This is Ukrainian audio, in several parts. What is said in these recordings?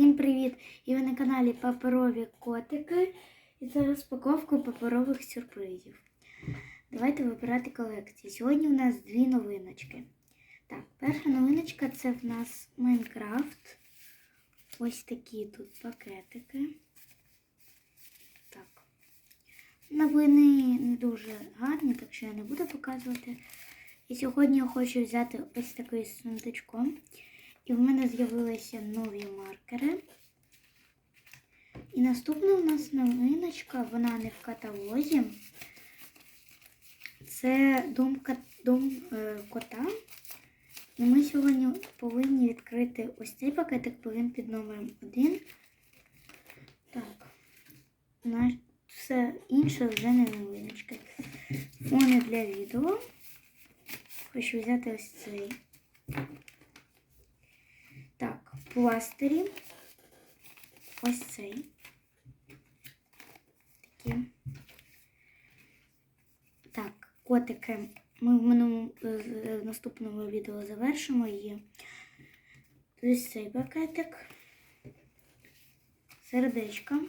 Всім привіт! І ви на каналі Паперові Котики. І це розпаковка паперових сюрпризів. Давайте вибирати колекції. Сьогодні у нас дві новиночки. Так, перша новиночка це в нас Майнкрафт. Ось такі тут пакетики. Так. Новини не дуже гарні, так що я не буду показувати. І сьогодні я хочу взяти ось такий сундучком. І в мене з'явилися нові маркери. І наступна у нас новиночка, вона не в каталозі. Це дом, дом е, кота. І ми сьогодні повинні відкрити ось цей пакетик, бо під номером 1. Так. Все інше вже не новиночки. Фони для відео. Хочу взяти ось цей. Так, пластирі. Ось цей. Такі. Так, котики. Ми в минулому е, е, наступному відео завершимо її. Ось цей пакетик. Сердечко.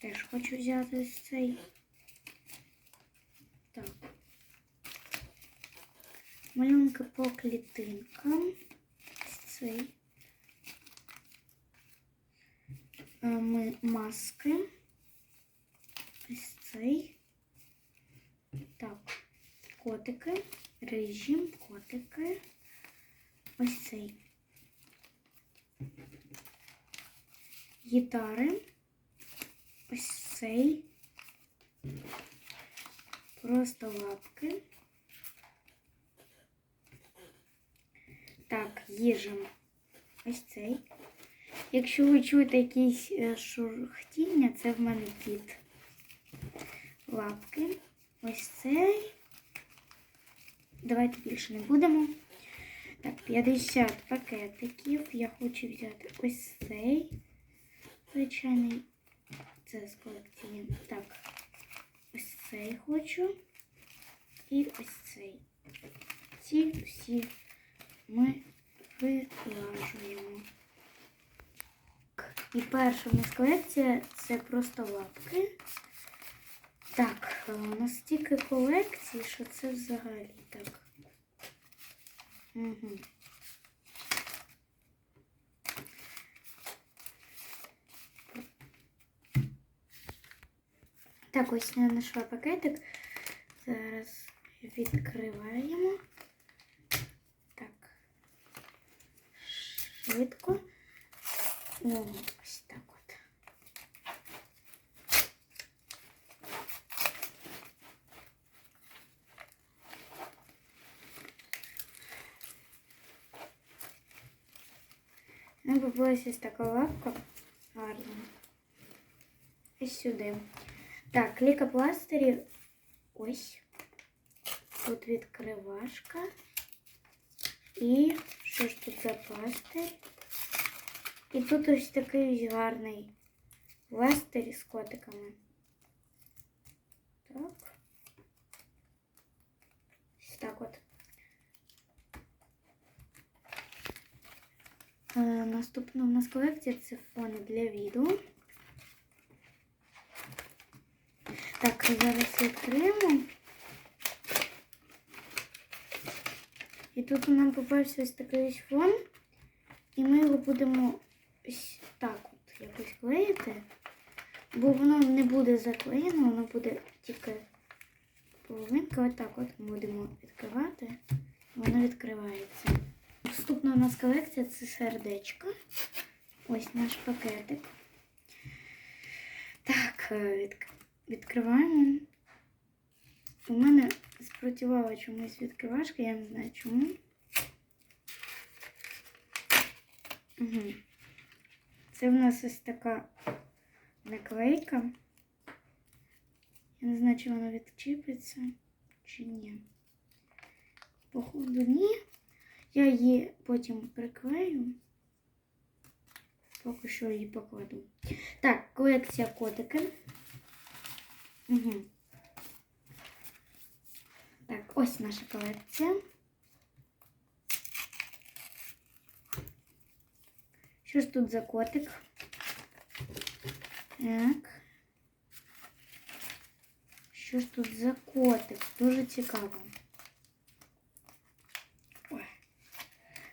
Теж хочу взяти ось цей. Так. Малюнки по клітинкам. Цей. Ми маски. Ось цей. Так, котики, режим, котики. Ось цей. Гітари. Ось цей. Просто лапки. Так. Ось цей. Якщо ви чуєте якісь е, шурхтіння, це в мене кіт. Лапки. Ось цей. Давайте більше не будемо. Так, 50 пакетиків. Я хочу взяти ось цей. Звичайний. Це з колекції. Так. Ось цей хочу. І ось цей. Ці всі ми вилажуємо. І перша в нас колекція це просто лапки. Так, е, у нас стільки колекцій, що це взагалі так. Угу. Так, ось я знайшла пакетик. Зараз відкриваємо. Швидко. О, ось так от. Нам попалася ось така лапка гарна. Ось сюди. Так, лікопластирі. Ось. Тут відкривашка. І що ж тут за пластир? І тут ось такий ось гарний пластир з котиками. Так. Ось так от. Е, Наступна у нас колекція це фони для відео. Так, зараз відкриємо. І тут нам попався ось такий ось фон. І ми його будемо ось так от якось клеїти. Бо воно не буде заклеєно, воно буде тільки половинка. Отак от ми будемо відкривати. Воно відкривається. Наступна у нас колекція це сердечко. Ось наш пакетик. Так, е, відк- відкриваємо. У мене спрацювала чомусь відкривашка, я не знаю чому. Угу. Це в нас ось така наклейка. Я не знаю, чи вона відчіпиться, чи ні. Походу, ні. Я її потім приклею. Поки що її покладу. Так, колекція котики. Угу. Так, ось наша колекція. Що ж тут за котик? Так. Що ж тут за котик? Дуже цікаво.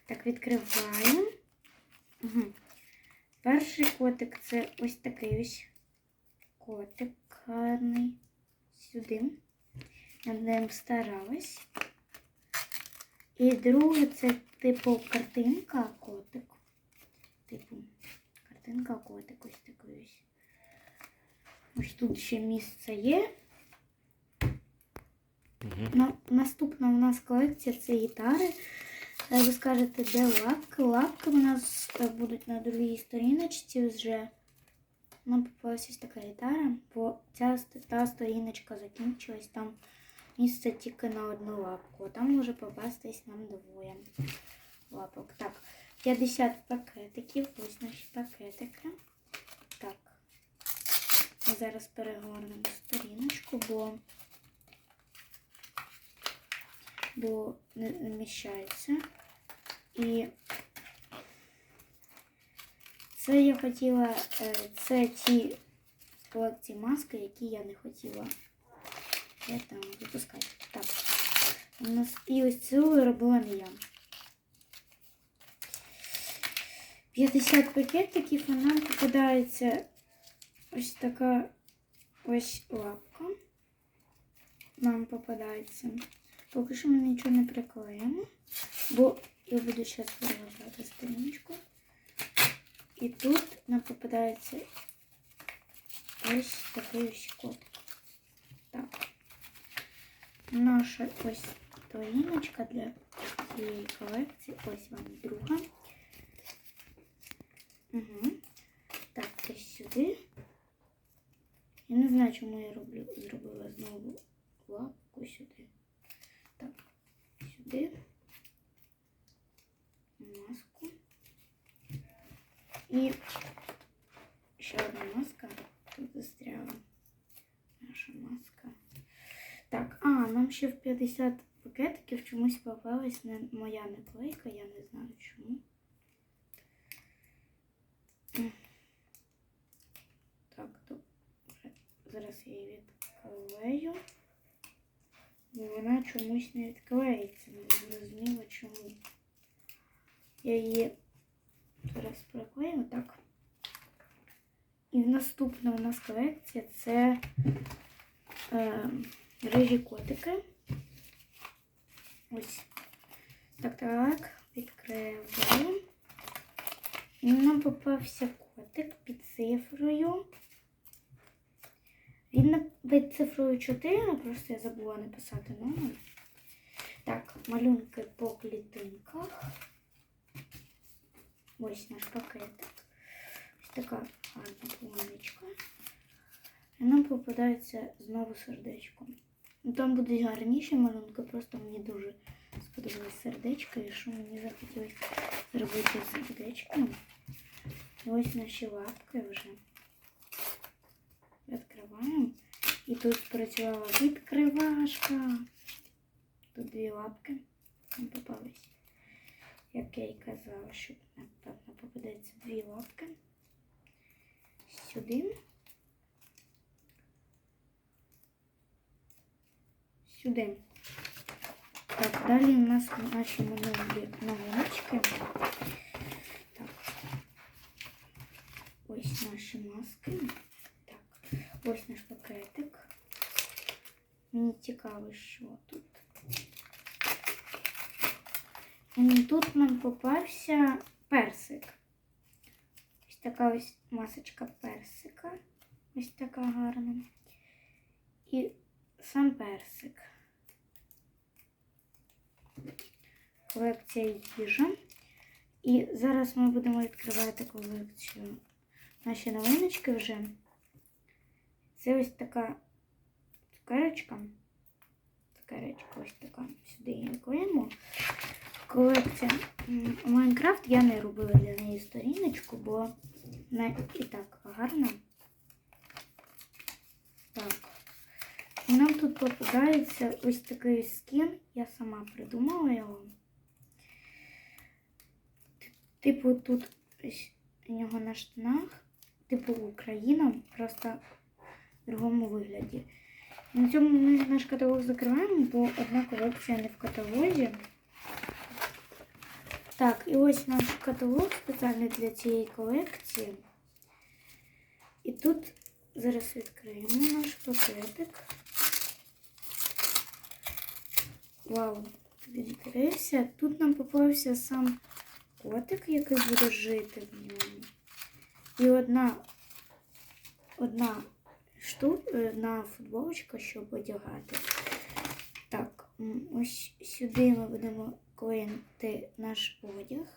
Так, відкриваємо. Угу. Перший котик це ось такий ось котик гарний. Сюди. Над ним старалась. І друге це типу картинка котик. Типу, картинка котик ось такий ось. Ось тут ще місце є. Угу. На, наступна у нас колекція це гітари. Ви скажете, де лапки? Лапки у нас е, будуть на другій сторіночці вже. Нам попалася ось така гітара, бо ця та сторіночка закінчилась, там місце тільки на одну лапку, там може попастись нам двоє лапок. Так, 50 пакетиків, ось наші пакетики. Так. Ми зараз перегорнемо сторіночку, бо бо не не вміщається. І це я хотіла, е, це ті з колекції маски, які я не хотіла я там випускати. Так. У нас і ось цю робила не я. 50 пакетиків, а нам попадається ось така ось лапка. Нам попадається. Поки що ми нічого не приклеїмо, бо я буду зараз виражати сторіночку. І тут нам попадається ось такий ось котик. Так. Наша ось сторіночка для цієї колекції. Ось вам друга. Угу. Так, ось сюди. Я не знаю, чому я роблю, зробила знову лапку сюди. Так, сюди. Маску. І ще в 50 пакетиків чомусь попалась не моя наклейка, я не знаю чому. Так, вже зараз я її відклею. Бо вона чомусь не відклеїться. Не зрозуміло чому. Я її зараз приклею так. І наступна у нас колекція це е, рижі котики. Ось. Так, так, відкриваємо. Нам попався котик під цифрою. Він під цифрою 4, просто я забула написати номер. Так, малюнки по клітинках. Ось наш пакетик. Ось така гарна планочка. І нам попадається знову сердечко. Там будуть гарніші малюнки, просто мені дуже сподобалось сердечко, і що мені захотілося зробити сердечко. І ось наші лапки вже. Відкриваємо. І тут спрацювала відкривашка. Тут дві лапки попались. Як я й казала, що напевно попадеться дві лапки. Сюди. Сюди. Так, далі у нас наші минулі новиночки. Так. Ось наші маски. Так, ось наш пакетик. Мені цікаво, що тут. М, Тут нам попався персик. Ось така ось масочка персика. Ось така гарна. І сам персик. Колекція їжа. І зараз ми будемо відкривати колекцію. Наші новиночки вже. Це ось така цукерочка. Цукерочка ось така. Сюди її клеїмо. Колекція Майнкрафт я не робила для неї сторіночку, бо вона і так гарна. Так. І нам тут попадається ось такий скін. Я сама придумала його. Типу тут у нього на штанах, типу Україна, просто в другому вигляді. На цьому ми наш каталог закриваємо, бо одна колекція не в каталозі. Так, і ось наш каталог спеціальний для цієї колекції. І тут зараз відкриємо наш пакетик. Вау, відкрився. Тут нам попався сам котик, який буде жити в ньому. І одна, одна штука, одна футболочка, щоб одягати. Так, ось сюди ми будемо клеїти наш одяг.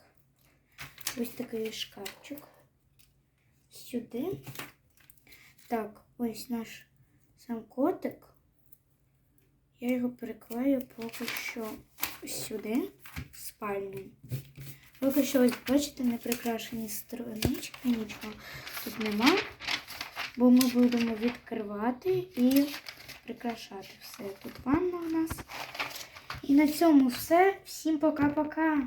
Ось такий шкафчик. Сюди. Так, ось наш сам котик. Я його переклею поки що сюди, в спальню. Поки що, ось бачите, не прикрашені странички, нічого тут нема. Бо ми будемо відкривати і прикрашати все. Тут ванна у нас. І на цьому все. Всім пока-пока.